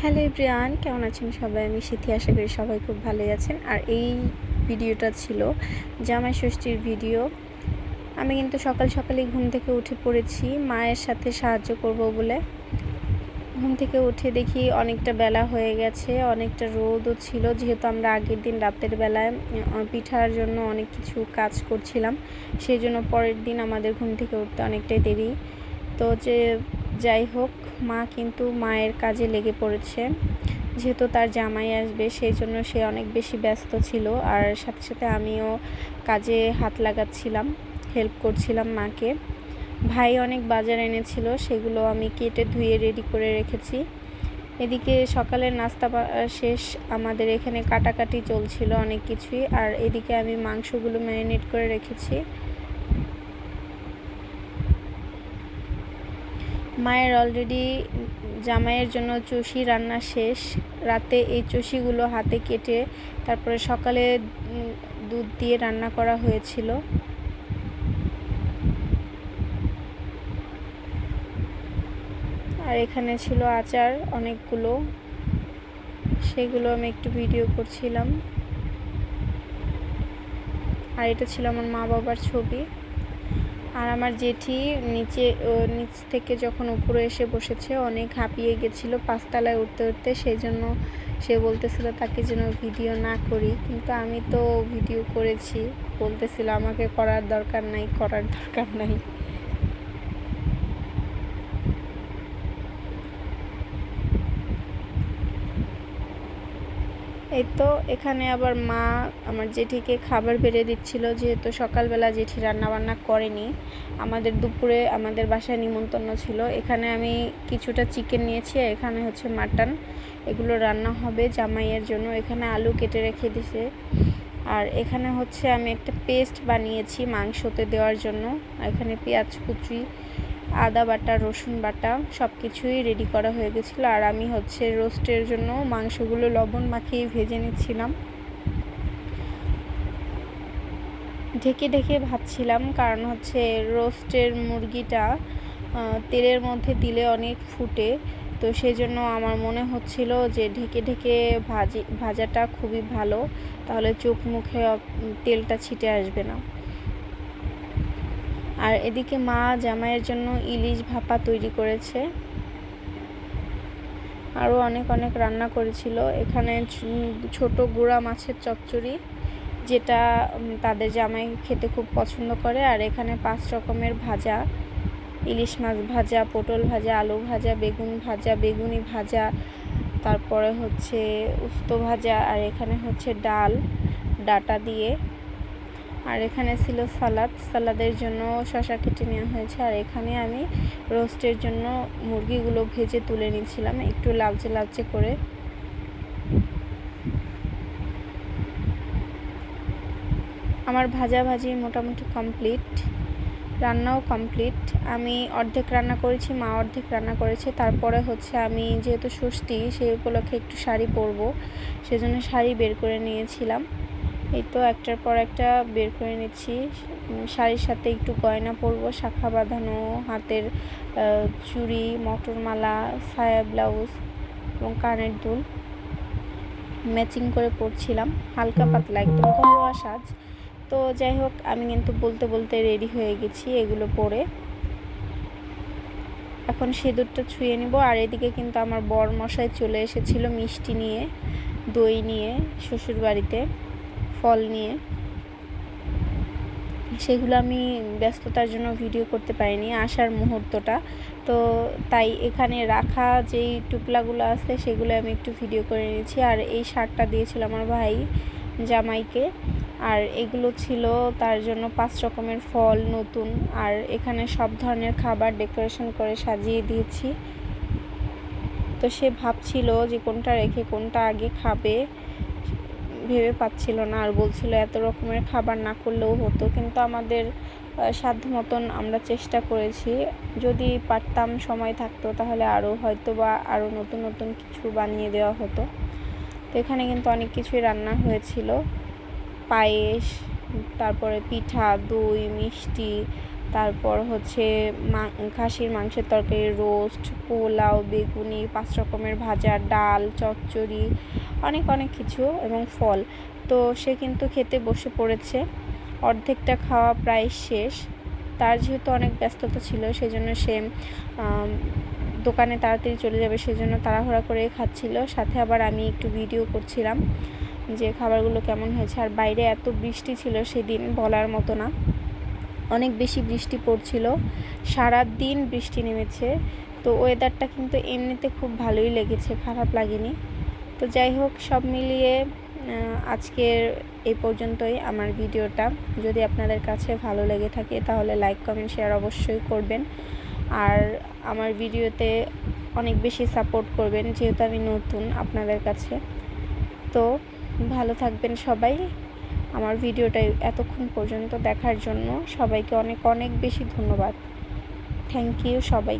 Hello Brian কেমন আছেন সবাই? আমি সিথি, আশা করি সবাই খুব ভালোই আছেন। আর এই ভিডিওটা ছিল জামাই ষষ্ঠীর ভিডিও। আমি কিন্তু সকাল সকালেই ঘুম থেকে উঠে পড়েছি। মায়ের সাথে সাহায্য করব বলে। ঘুম থেকে উঠে দেখি অনেকটা বেলা হয়ে গেছে, অনেকটা রোদও ছিল। যেহেতু আমরা আগের দিন রাতের বেলায় পিঠার জন্য অনেক কিছু কাজ করছিলাম, সেই জন্য পরের দিন আমাদের ঘুম থেকে উঠতে অনেকটাই দেরি। তো যে যাই হোক, মা কিন্তু মায়ের কাজে লেগে পড়েছে। যেহেতু তার জামাই আসবে, সেই জন্য সে অনেক বেশি ব্যস্ত ছিল। আর সাথে সাথে আমিও কাজে হাত লাগাচ্ছিলাম হেল্প করছিলাম মাকে। ভাই অনেক বাজার এনেছিল, সেগুলো আমি কেটে ধুয়ে রেডি করে রেখেছি। এদিকে সকালের নাস্তা শেষ আমাদের এখানে কাটাকাটি চলছিল অনেক কিছুই। আর এদিকে আমি মাংসগুলো ম্যারিনেট করে রেখেছি। মায়ের অলরেডি জামাইয়ের জন্য চষি রান্না শেষ। রাতে এই চষিগুলো হাতে কেটে তারপরে সকালে দুধ দিয়ে রান্না করা হয়েছিল। আর এখানে ছিল আচার অনেকগুলো। সেগুলো আমি একটু ভিডিও করছিলাম। আর এটা ছিল আমার মা বাবার ছবি। আর আমার জেঠি নিচে নিচ থেকে যখন উপরে এসে বসেছে, অনেক হাঁপিয়ে গেছিল পাঁচতলায় উঠতে উঠতে। সেই জন্য সে বলতেছিল, তাকে যেন ভিডিও না করি। কিন্তু আমি তো ভিডিও করেছি। বলতেছিল, আমাকে করার দরকার নাই, করার দরকার নাই। এই তো এখানে আবার মা আমার জেঠিকে খাবার বেড়ে দিচ্ছিল, যেহেতু সকালবেলা জেঠি রান্নাবান্না করেনি। আমাদের দুপুরে আমাদের বাসায় নিমন্ত্রণ ছিল। এখানে আমি কিছুটা চিকেন নিয়েছি এখানে হচ্ছে মাটন। এগুলো রান্না হবে জামাইয়ের জন্য। এখানে আলু কেটে রেখে দিছে। আর এখানে হচ্ছে আমি একটা পেস্ট বানিয়েছি মাংসতে দেওয়ার জন্য। এখানে পেঁয়াজ কুচি আদা বাটা, রসুন বাটা সব কিছুই রেডি করা হয়ে গেছিল। আর আমি হচ্ছে রোস্টের জন্য মাংসগুলো লবণ মাখিয়ে ভেজে নিচ্ছিলাম। ঢেকে ঢেকে ভাজছিলাম কারণ হচ্ছে রোস্টের মুরগিটা তেলের মধ্যে দিলে অনেক ফুটে। তো সেই জন্য আমার মনে হচ্ছিল যে ঢেকে ঢেকে ভাজি, ভাজাটা খুবই ভালো। তাহলে চোখ মুখে তেলটা ছিটে আসবে না। আর এদিকে মা জামাইয়ের জন্য ইলিশ ভাপা তৈরি করেছে। আরও অনেক অনেক রান্না করেছিল। এখানে ছোট গুঁড়া মাছের চচ্চড়ি, যেটা তাদের জামাই খেতে খুব পছন্দ করে। আর এখানে পাঁচ রকমের ভাজা, ইলিশ মাছ ভাজা, পটল ভাজা, আলু ভাজা, বেগুন ভাজা, বেগুনি ভাজা, তারপরে হচ্ছে উস্তো ভাজা, আর এখানে হচ্ছে ডাল, ডাটা দিয়ে আর এখানে ছিল সালাদ। সালাদের জন্য শশা কেটে নেওয়া হয়েছে। আর এখানে আমি রোস্টের জন্য মুরগিগুলো ভেজে তুলে নিয়েছিলাম একটু লালচে লালচে করে। আমার ভাজা ভাজি মোটামুটি কমপ্লিট। রান্নাও কমপ্লিট। আমি অর্ধেক রান্না করেছি, মা অর্ধেক রান্না করেছে। তারপরে হচ্ছে আমি যেহেতু ষষ্ঠী, সেই উপলক্ষে একটু শাড়ি পরবো। সেজন্য শাড়ি বের করে নিয়েছিলাম। এই তো একটার পর একটা বের করে নিচ্ছি। শাড়ির সাথে একটু গয়না পরবো, শাখা বাঁধানো, হাতের চুড়ি, মটরমালা, সায়া ব্লাউজ এবং কানের দুল। ম্যাচিং করে পরছিলাম, হালকা পাতলা একদম ঘরোয়া সাজ। তো যাই হোক, আমি কিন্তু বলতে বলতে রেডি হয়ে গেছি এগুলো পরে। এখন সিঁদুরটা ছুঁয়ে নিব, আর এদিকে কিন্তু আমার বর মশাই চলে এসেছিল মিষ্টি নিয়ে, দই নিয়ে শ্বশুর বাড়িতে ফল নিয়ে। সেগুলো আমি ব্যস্ততার জন্য ভিডিও করতে পারিনি, আসার মুহূর্তটা। তো তাই এখানে রাখা যেই টুকলাগুলো আছে, সেগুলো আমি একটু ভিডিও করে নিয়েছি। আর এই শার্টটা দিয়েছিল আমার ভাই জামাইকে। আর এগুলো ছিল তার জন্য পাঁচ রকমের ফল নতুন। আর এখানে সব ধরনের খাবার ডেকোরেশন করে সাজিয়ে দিয়েছি। তো সে ভাবছিল যে কোনটা রেখে কোনটা আগে খাবে। ভেবে পাচ্ছিল না আর বলছিল এত রকমের খাবার না করলেও হতো। কিন্তু আমাদের সাধ্য মতন আমরা চেষ্টা করেছি। যদি পারতাম, সময় থাকতো, তাহলে আরও হয়তো বা আরও নতুন নতুন কিছু বানিয়ে দেওয়া হতো। তো এখানে কিন্তু অনেক কিছুই রান্না হয়েছিল। পায়েস, তারপরে পিঠা, দই, মিষ্টি, তারপর হচ্ছে খাসির মাংসের তরকারি, রোস্ট, পোলাও, বেগুনি, পাঁচ রকমের ভাজা, ডাল, চচ্চড়ি অনেক অনেক কিছু এবং ফল। তো সে কিন্তু খেতে বসে পড়েছে। অর্ধেকটা খাওয়া প্রায় শেষ। তার যেহেতু অনেক ব্যস্ততা ছিল, সেজন্য সে দোকানে তাড়াতাড়ি চলে যাবে, সেজন্য তাড়াহুড়া করে খাচ্ছিল। সাথে আবার আমি একটু ভিডিও করছিলাম যে খাবারগুলো কেমন হয়েছে। আর বাইরে এত বৃষ্টি ছিল সেদিন বলার মতো না। অনেক বেশি বৃষ্টি পড়ছিল। সারা দিন বৃষ্টি নেমেছে। তো ওয়েদারটা কিন্তু এমনিতে খুব ভালোই লেগেছে, খারাপ লাগেনি। তো যাই হোক, সব মিলিয়ে আজকের এই পর্যন্তই আমার ভিডিওটা। যদি আপনাদের কাছে ভালো লেগে থাকে, তাহলে লাইক কমেন্ট শেয়ার অবশ্যই করবেন। আর আমার ভিডিওতে অনেক বেশি সাপোর্ট করবেন, যেহেতু আমি নতুন আপনাদের কাছে। তো ভালো থাকবেন সবাই। আমার ভিডিওটা এতক্ষণ পর্যন্ত দেখার জন্য সবাইকে অনেক অনেক বেশি ধন্যবাদ। থ্যাংক ইউ সবাই।